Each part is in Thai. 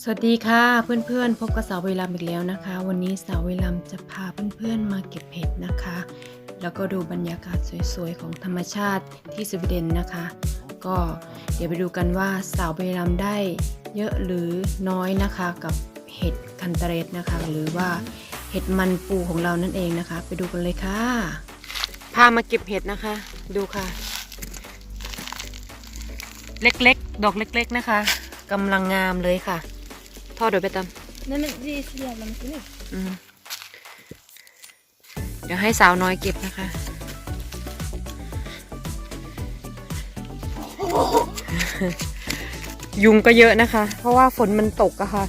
สวัสดีค่ะเพื่อนๆ พบกับสาวเวลามอีกแล้วนะคะ วันนี้สาวเวลามจะพาเพื่อนๆมาเก็บเห็ดนะคะ แล้วก็ดูบรรยากาศสวยๆของธรรมชาติที่สวีเดนนะคะ ก็เดี๋ยวไปดูกันว่าสาวเวลามได้เยอะหรือน้อยนะคะกับเห็ดคันเตเรสนะคะ หรือว่าเห็ดมันปูของเรานั่นเองนะคะ ไปดูกันเลยค่ะ พามาเก็บเห็ดนะคะ ดูค่ะ เล็กๆ ดอกเล็ก ๆนะคะกำลังงามเลยค่ะ ทอดโดยไปตาม Nej men det är så jävla mycket nu. อืมเดี๋ยวให้สาวน้อยเก็บนะคะ ยุงก็เยอะนะคะ เพราะว่าฝนมันตกอะค่ะ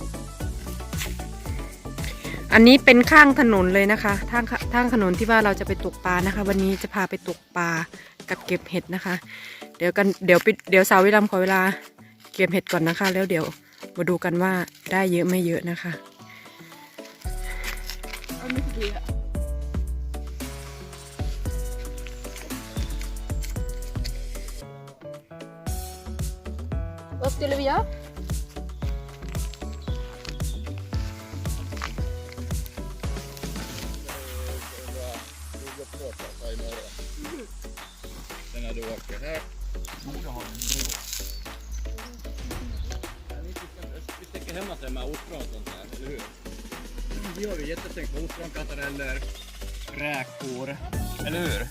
อันนี้เป็นข้างถนนเลยนะคะทางทางถนนที่ว่าเราจะไปตกปลานะคะ วันนี้จะพาไปตกปลากับเก็บเห็ดนะคะ เดี๋ยวกันเดี๋ยวปิดเดี๋ยวสาววิลำขอเวลาเก็บเห็ดก่อนนะคะ แล้วเดี๋ยว มาดูกันว่าได้เยอะไม่เยอะนะคะ Ja, mycket det. Vad skulle vi göra? Sen när du åker här. Vi sticker hem oss med ostron och sånt där, eller hur? Det gör vi jättesnyggt med ostron, kantareller, räkor, eller hur?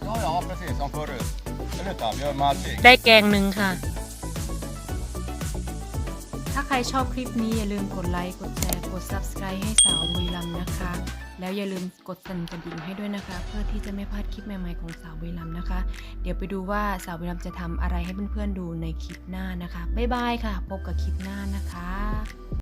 Ja, ja, precis som förut. Eller hur Tam? Gör med allting. ได้แกงหนึ่งค่ะ ถ้าใครชอบคลิปนี้อย่าลืมกดไลค์ กดแชร์ กด Subscribe ให้สาวบุรีรัมย์นะคะ แล้วอย่าลืมกดสั่นกระดิ่งให้ด้วยนะคะ เพื่อที่จะไม่พลาดคลิปใหม่ๆของสาวบุรีรัมนะคะ เดี๋ยวไปดูว่าสาวบุรีรัมจะทำอะไรให้เพื่อนๆดูในคลิปหน้านะคะบ๊ายบายค่ะ พบกับคลิปหน้านะคะ